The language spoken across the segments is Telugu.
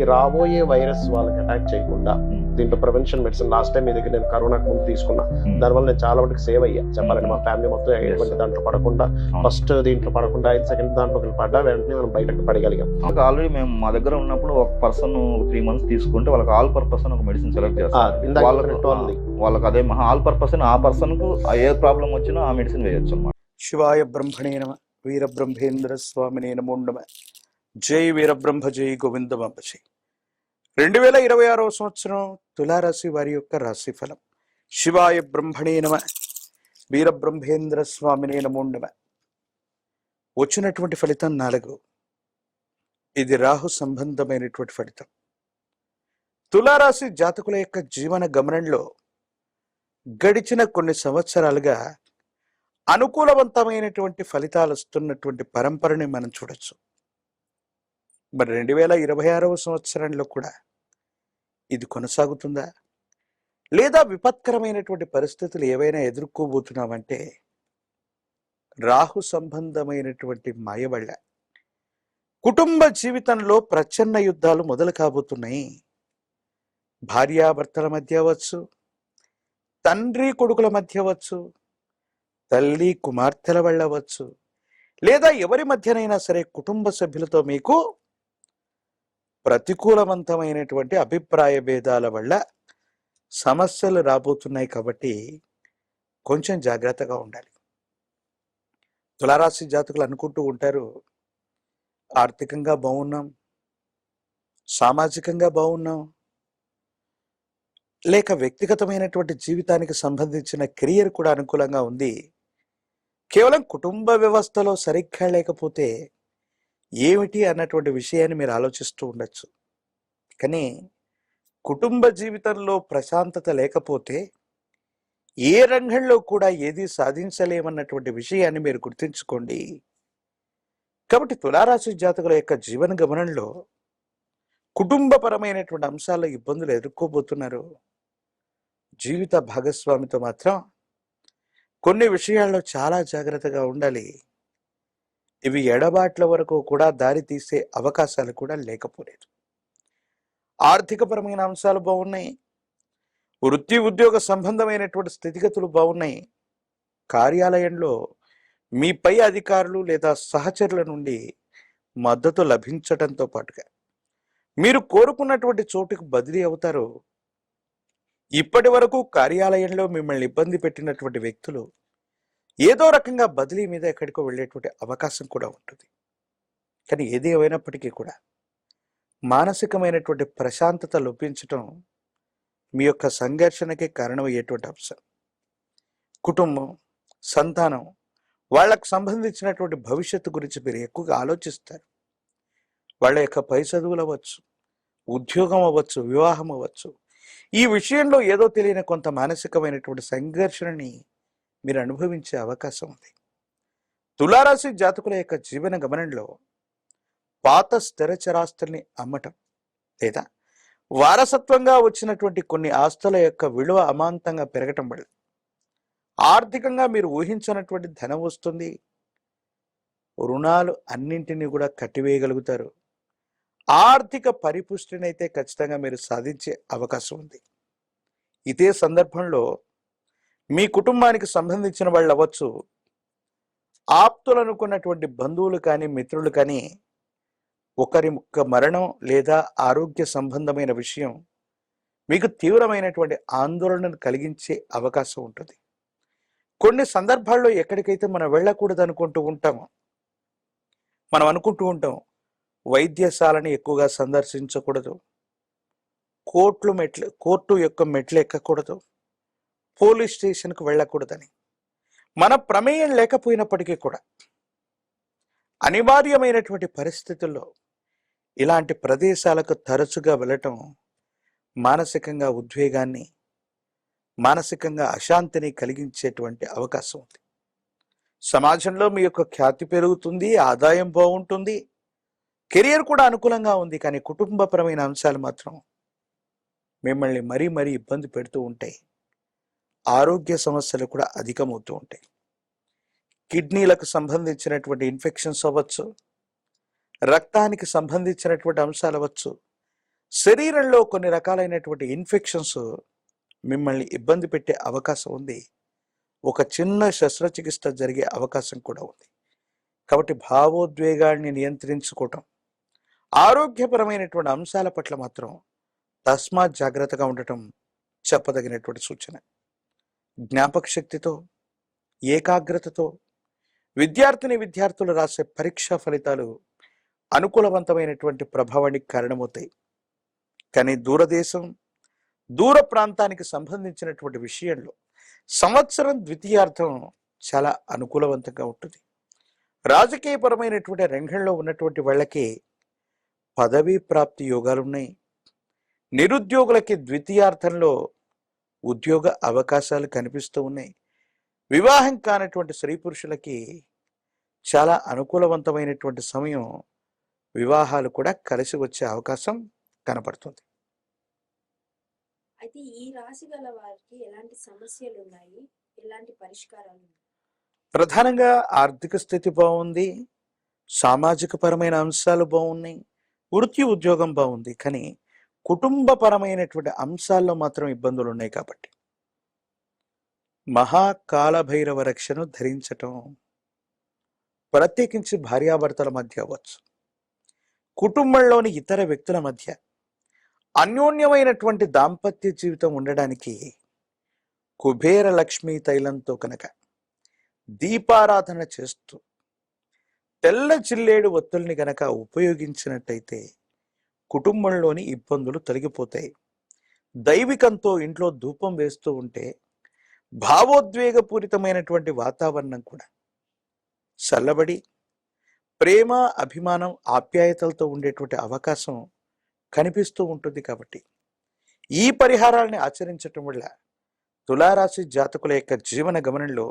ఈ రాబోయే వైరస్ వాళ్ళకి అటాక్ చేయకుండా దీంట్లో ప్రివెన్షన్ మెడిసిన్ లాస్ట్ టైం మీ దగ్గర నేను కరోనాకు ముందు తీసుకున్నా దానివల్ల నేను చాలా వరకు సేవ్ అయ్యా. చెప్పాలంటే మా ఫ్యామిలీ మొత్తం ఎటువంటి దాంట్లో పడకుండా ఫస్ట్ దీంట్లో పడకుండా ఐదు సెకండ్ దాంట్లో పడ్డా వెంటనే మనం బయటకు పడగలిగాం. ఆల్రెడీ మేము మా దగ్గర ఉన్నప్పుడు ఒక పర్సన్ త్రీ మంత్స్ తీసుకుంటే వాళ్ళకి ఆల్ పర్పస్ ఒక మెడిసిన్ సెలెక్ట్ చేస్తారు. వాళ్ళకు. వాళ్ళకి అదే మహా ఆల్ పర్పస్ ఆ పర్సన్కు ఏ ప్రాబ్లం వచ్చినా ఆ మెడిసిన్ వేయొచ్చు అన్నమాట. శివాయ బ్రహ్మణే నమ వీరబ్రహ్మేంద్ర స్వామినే నమో నమ. జై వీరబ్రహ్మ జై గోవిందమాంబ జై. రెండు వేల ఇరవై ఆరవ సంవత్సరం తులారాశి వారి యొక్క రాశి ఫలం శివాయ బ్రహ్మణే నమ. వీరబ్రహ్మేంద్ర స్వామినే నమో నమ. వచ్చినటువంటి ఫలితం నాలుగు. ఇది రాహు సంబంధమైనటువంటి ఫలితం. తులారాశి జాతకుల యొక్క జీవన గమనంలో గడిచిన కొన్ని సంవత్సరాలుగా అనుకూలవంతమైనటువంటి ఫలితాలు వస్తున్నటువంటి పరంపరని మనం చూడొచ్చు. మరి రెండు వేల ఇరవై ఆరవ సంవత్సరంలో కూడా ఇది కొనసాగుతుందా? లేదా విపత్కరమైనటువంటి పరిస్థితులు ఏవైనా ఎదుర్కోబోతున్నామంటే రాహు సంబంధమైనటువంటి మాయ వల్ల కుటుంబ జీవితంలో ప్రచన్న యుద్ధాలు మొదలు కాబోతున్నాయి. భార్యాభర్తల మధ్య అవ్వచ్చు తండ్రి కొడుకుల మధ్య అవ్వచ్చు తల్లి కుమార్తెల వల్ల అవ్వచ్చు లేదా ఎవరి మధ్యనైనా సరే కుటుంబ సభ్యులతో మీకు ప్రతికూలవంతమైనటువంటి అభిప్రాయ భేదాల వల్ల సమస్యలు రాబోతున్నాయి కాబట్టి కొంచెం జాగ్రత్తగా ఉండాలి. తులారాశి జాతకులు అనుకుంటూ ఉంటారు ఆర్థికంగా బాగున్నాం సామాజికంగా బాగున్నాం లేక వ్యక్తిగతమైనటువంటి జీవితానికి సంబంధించిన కెరియర్ కూడా అనుకూలంగా ఉంది. కేవలం కుటుంబ వ్యవస్థలో సరిగ్గా లేకపోతే ఏమిటి అన్నటువంటి విషయాన్ని మీరు ఆలోచిస్తూ ఉండొచ్చు. కానీ కుటుంబ జీవితంలో ప్రశాంతత లేకపోతే ఏ రంగంలో కూడా ఏది సాధించలేమన్నటువంటి విషయాన్ని మీరు గుర్తుంచుకోండి. కాబట్టి తులారాశి జాతకుల యొక్క జీవన గమనంలో కుటుంబపరమైనటువంటి అంశాల్లో ఇబ్బందులు ఎదుర్కోబోతున్నారు. జీవిత భాగస్వామితో మాత్రం కొన్ని విషయాల్లో చాలా జాగ్రత్తగా ఉండాలి. ఇవి ఎడబాట్ల వరకు కూడా దారి తీసే అవకాశాలు కూడా లేకపోలేదు. ఆర్థికపరమైన అంశాలు బాగున్నాయి వృత్తి ఉద్యోగ సంబంధమైనటువంటి స్థితిగతులు బాగున్నాయి కార్యాలయంలో మీ పై అధికారులు లేదా సహచరుల నుండి మద్దతు లభించటంతో పాటుగా మీరు కోరుకున్నటువంటి చోటుకు బదిలీ అవుతారు. ఇప్పటి వరకు కార్యాలయంలో మిమ్మల్ని ఇబ్బంది పెట్టినటువంటి వ్యక్తులు ఏదో రకంగా బదిలీ మీద ఎక్కడికో వెళ్ళేటువంటి అవకాశం కూడా ఉంటుంది. కానీ ఏది ఏమైనప్పటికీ కూడా మానసికమైనటువంటి ప్రశాంతత లభించటం మీ యొక్క సంఘర్షణకి కారణమయ్యేటువంటి అంశం. కుటుంబం సంతానం వాళ్ళకు సంబంధించినటువంటి భవిష్యత్తు గురించి మీరు ఎక్కువగా ఆలోచిస్తారు. వాళ్ళ యొక్క పై చదువులు అవ్వచ్చు ఉద్యోగం అవ్వచ్చు వివాహం అవ్వచ్చు. ఈ విషయంలో ఏదో తెలియని కొంత మానసికమైనటువంటి సంఘర్షణని మీరు అనుభవించే అవకాశం ఉంది. తులారాశి జాతకుల యొక్క జీవన గమనంలో పాత స్థిర చరాస్తుల్ని అమ్మటం లేదా వారసత్వంగా వచ్చినటువంటి కొన్ని ఆస్తుల యొక్క విలువ అమాంతంగా పెరగటం వల్ల ఆర్థికంగా మీరు ఊహించినటువంటి ధనం వస్తుంది. రుణాలు అన్నింటినీ కూడా కట్టివేయగలుగుతారు. ఆర్థిక పరిపుష్టిని అయితే ఖచ్చితంగా మీరు సాధించే అవకాశం ఉంది. ఇదే సందర్భంలో మీ కుటుంబానికి సంబంధించిన వాళ్ళు అవ్వచ్చు. ఆప్తులు అనుకున్నటువంటి బంధువులు కానీ మిత్రులు కానీ ఒకరి యొక్క మరణం లేదా ఆరోగ్య సంబంధమైన విషయం మీకు తీవ్రమైనటువంటి ఆందోళనను కలిగించే అవకాశం ఉంటుంది. కొన్ని సందర్భాల్లో ఎక్కడికైతే మనం వెళ్ళకూడదు అనుకుంటూ ఉంటామో మనం అనుకుంటూ ఉంటాం వైద్యశాలని ఎక్కువగా సందర్శించకూడదు కోర్టులు మెట్లు కోర్టు యొక్క మెట్లు ఎక్కకూడదు పోలీస్ స్టేషన్కు వెళ్ళకూడదని. మన ప్రమేయం లేకపోయినప్పటికీ కూడా అనివార్యమైనటువంటి పరిస్థితుల్లో ఇలాంటి ప్రదేశాలకు తరచుగా వెళ్ళటం మానసికంగా ఉద్వేగాన్ని మానసికంగా అశాంతిని కలిగించేటువంటి అవకాశం ఉంది. సమాజంలో మీ యొక్క ఖ్యాతి పెరుగుతుంది ఆదాయం బాగుంటుంది కెరియర్ కూడా అనుకూలంగా ఉంది కానీ కుటుంబపరమైన అంశాలు మాత్రం మిమ్మల్ని మరీ మరీ ఇబ్బంది పెడుతూ ఉంటాయి. ఆరోగ్య సమస్యలు కూడా అధికమవుతూ ఉంటాయి. కిడ్నీలకు సంబంధించినటువంటి ఇన్ఫెక్షన్స్ అవ్వచ్చు రక్తానికి సంబంధించినటువంటి అంశాలు అవ్వచ్చు శరీరంలో కొన్ని రకాలైనటువంటి ఇన్ఫెక్షన్స్ మిమ్మల్ని ఇబ్బంది పెట్టే అవకాశం ఉంది. ఒక చిన్న శస్త్రచికిత్స జరిగే అవకాశం కూడా ఉంది. కాబట్టి భావోద్వేగాన్ని నియంత్రించుకోవటం ఆరోగ్యపరమైనటువంటి అంశాల పట్ల మాత్రం తస్మాత్ జాగ్రత్తగా ఉండటం చెప్పదగినటువంటి సూచన. జ్ఞాపక శక్తితో ఏకాగ్రతతో విద్యార్థిని విద్యార్థులు రాసే పరీక్షా ఫలితాలు అనుకూలవంతమైనటువంటి ప్రభావానికి కారణమవుతాయి. కానీ దూరదేశం దూర ప్రాంతానికి సంబంధించినటువంటి విషయంలో సంవత్సరం ద్వితీయార్థం చాలా అనుకూలవంతంగా ఉంటుంది. రాజకీయపరమైనటువంటి రంగంలో ఉన్నటువంటి వాళ్ళకి పదవీ ప్రాప్తి యోగాలు ఉన్నాయి నిరుద్యోగులకి ద్వితీయార్థంలో ఉద్యోగ అవకాశాలు కనిపిస్తూ ఉన్నాయి. వివాహం కానటువంటి స్త్రీ పురుషులకి చాలా అనుకూలవంతమైనటువంటి సమయం వివాహాలు కూడా కలిసి వచ్చే అవకాశం కనపడుతుంది. అయితే ఈ రాశి గల వారికి ఎలాంటి సమస్యలు ఉన్నాయి ఎలాంటి పరిష్కారాలు ప్రధానంగా ఆర్థిక స్థితి బాగుంది. సామాజిక పరమైన అంశాలు బాగున్నాయి. వృత్తి ఉద్యోగం బాగుంది. కానీ కుటుంబపరమైనటువంటి అంశాల్లో మాత్రం ఇబ్బందులు ఉన్నాయి కాబట్టి. మహాకాలభైరవ రక్షను ధరించటం ప్రత్యేకించి భార్యాభర్తల మధ్య అవ్వచ్చు. కుటుంబంలోని ఇతర వ్యక్తుల మధ్య అన్యోన్యమైనటువంటి దాంపత్య జీవితం ఉండడానికి కుబేర లక్ష్మీ తైలంతో కనుక దీపారాధన చేస్తూ తెల్ల చిల్లేడు ఒత్తుల్ని గనక ఉపయోగించినట్టయితే కుటుంబంలోని ఇబ్బందులు తొలగిపోతాయి. దైవికంతో ఇంట్లో ధూపం వేస్తూ ఉంటే భావోద్వేగపూరితమైనటువంటి వాతావరణం కూడా చల్లబడి ప్రేమ అభిమానం ఆప్యాయతలతో ఉండేటువంటి అవకాశం కనిపిస్తూ ఉంటుంది కాబట్టి ఈ పరిహారాలని ఆచరించటం వల్ల తులారాశి జాతకుల యొక్క జీవన గమనంలో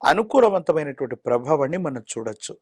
అనుకూలవంతమైనటువంటి ప్రభావాన్ని మనం చూడొచ్చు.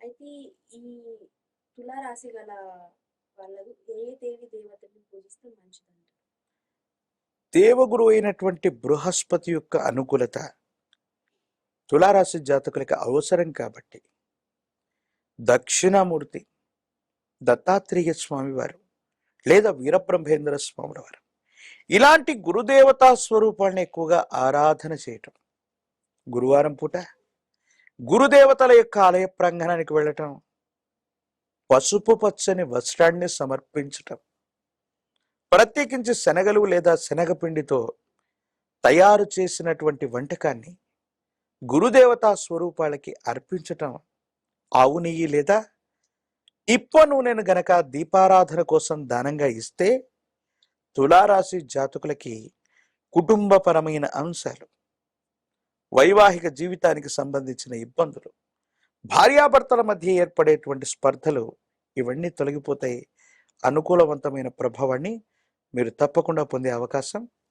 అయితే ఈ తులారాశి గల వాళ్ళకు ఏ దేవి దేవతని పూజిస్తే మంచిదంట. దేవగురు అయినటువంటి బృహస్పతి యొక్క అనుకూలత తులారాశి జాతకులకి అవసరం కాబట్టి దక్షిణామూర్తి దత్తాత్రేయ స్వామి వారు లేదా వీరబ్రహ్మేంద్ర స్వాముల వారు ఇలాంటి గురుదేవతా స్వరూపాలను ఎక్కువగా ఆరాధన చేయటం. గురువారం పూట గురుదేవతల యొక్క ఆలయ ప్రాంగణానికి వెళ్ళటం పసుపు పచ్చని వస్త్రాన్ని సమర్పించటం. ప్రత్యేకించి శనగలు లేదా శనగపిండితో తయారు చేసినటువంటి వంటకాన్ని గురుదేవతా స్వరూపాలకి అర్పించటం. ఆవు నెయ్యి లేదా ఇప్ప నూనెను గనక దీపారాధన కోసం దానంగా ఇస్తే తులారాశి జాతకులకి కుటుంబపరమైన అంశాలు వైవాహిక జీవితానికి సంబంధించిన ఇబ్బందులు భార్యాభర్తల మధ్య ఏర్పడేటువంటి స్పర్ధలు ఇవన్నీ తొలగిపోతాయి. అనుకూలవంతమైన ప్రభావాన్ని మీరు తప్పకుండా పొందే అవకాశం.